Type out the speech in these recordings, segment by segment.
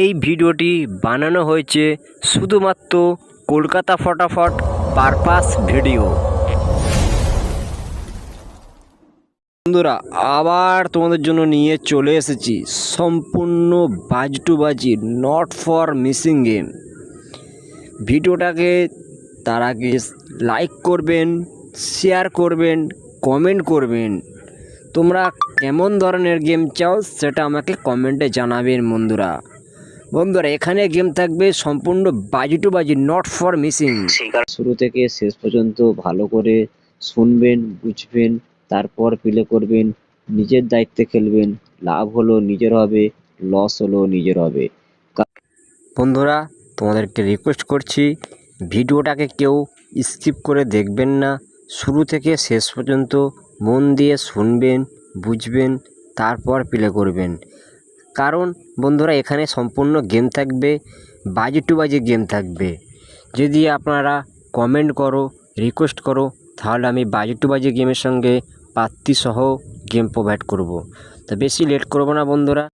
এই ভিডিওটি বানানো হয়েছে শুধুমাত্র কলকাতা ফটাফট পারপাস ভিডিও। বন্ধুরা, আবার তোমাদের জন্য নিয়ে চলে এসেছি সম্পূর্ণ বাজ টু বাজি নট ফর মিসিং গেম ভিডিওটাকে তার আগে লাইক করবেন শেয়ার করবেন কমেন্ট করবেন। তোমরা কেমন ধরনের গেম চাও সেটা আমাকে কমেন্টে জানাবেন বন্ধুরা। বন্ধুরা এখানে গেম থাকবে সম্পূর্ণ বাজি টু বাজি নট ফর মিসিং শুরু থেকে শেষ পর্যন্ত ভালো করে শুনবেন বুঝবেন তারপর প্লে করবেন নিজের দায়িত্বে খেলবেন লাভ হলো নিজের হবে লস হলো নিজের হবে। বন্ধুরা তোমাদেরকে রিকোয়েস্ট করছি ভিডিওটাকে কেউ স্কিপ করে দেখবেন না। শুরু থেকে শেষ পর্যন্ত মন দিয়ে শুনবেন, বুঝবেন, তারপর প্লে করবেন। কারণ বন্ধুরা, এখানে সম্পূর্ণ গেম থাকবে, বাজে টু বাজে গেম থাকবে। যদি আপনারা কমেন্ট করো রিকোয়েস্ট করো, তাহলে আমি বাজে টু বাজে গেমের সঙ্গে পাত্রী সহ গেম প্রোভাইড করব। তো বেশি লেট করব না বন্ধুরা।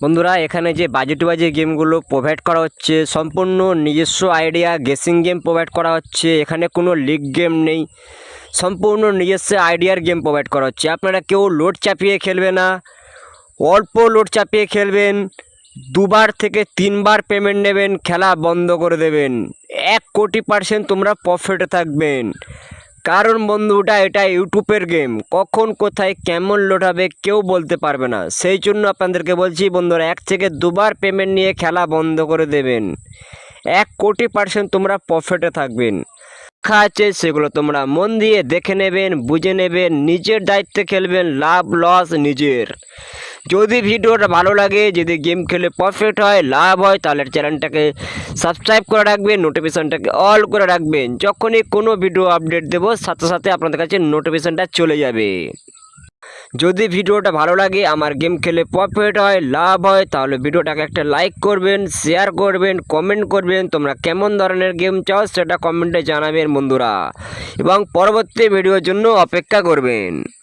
বন্ধুরা, এখানে যে বাজেট বাজে গেমগুলো প্রোভাইড করা হচ্ছে, সম্পূর্ণ নিজস্ব আইডিয়া গেসিং গেম প্রোভাইড করা হচ্ছে, এখানে কোনো লিগ গেম নেই, সম্পূর্ণ নিজস্ব আইডিয়ার গেম প্রোভাইড করা হচ্ছে। আপনারা কেউ লোড চাপিয়ে খেলবে না, অল্প লোড চাপিয়ে খেলবেন, দুবার থেকে তিনবার পেমেন্ট নেবেন, খেলা বন্ধ করে দেবেন, এক কোটি পার্সেন্ট তোমরা প্রফিটে থাকবেন। কারণ বন্ধুটা এটা ইউটিউবের গেম। কখন, কোথায়, কেমন লোড হবে কেউ বলতে পারবে না। সেই জন্য আপনাদেরকে বলছি, বন্ধুরা, এক থেকে দুবার পেমেন্ট নিয়ে খেলা বন্ধ করে দেবেন। এক কোটি পার্সেন্ট তোমরা প্রফিটে থাকবেন। লেখা আছে, সেগুলো তোমরা মন দিয়ে দেখে নেবেন, বুঝে নেবেন, নিজের দায়িত্বে খেলবেন, লাভ লস নিজের। যদি ভিডিওটা ভালো লাগে, যদি গেম খেলে প্রফিট হয়, লাভ হয়, তাহলে চ্যানেলটাকে সাবস্ক্রাইব করে রাখবেন নোটিফিকেশানটাকে অল করে রাখবেন। যখনই কোনো ভিডিও আপডেট দেবো, সাথে সাথে আপনাদের কাছে নোটিফিকেশানটা চলে যাবে। যদি ভিডিওটা ভালো লাগে, আমার গেম খেলে প্রফিট হয়, লাভ হয়, তাহলে ভিডিওটাকে একটা লাইক করবেন শেয়ার করবেন কমেন্ট করবেন, তোমরা কেমন ধরনের গেম চাও সেটা কমেন্টে জানাবেন বন্ধুরা। এবং পরবর্তী ভিডিওর জন্য অপেক্ষা করবেন।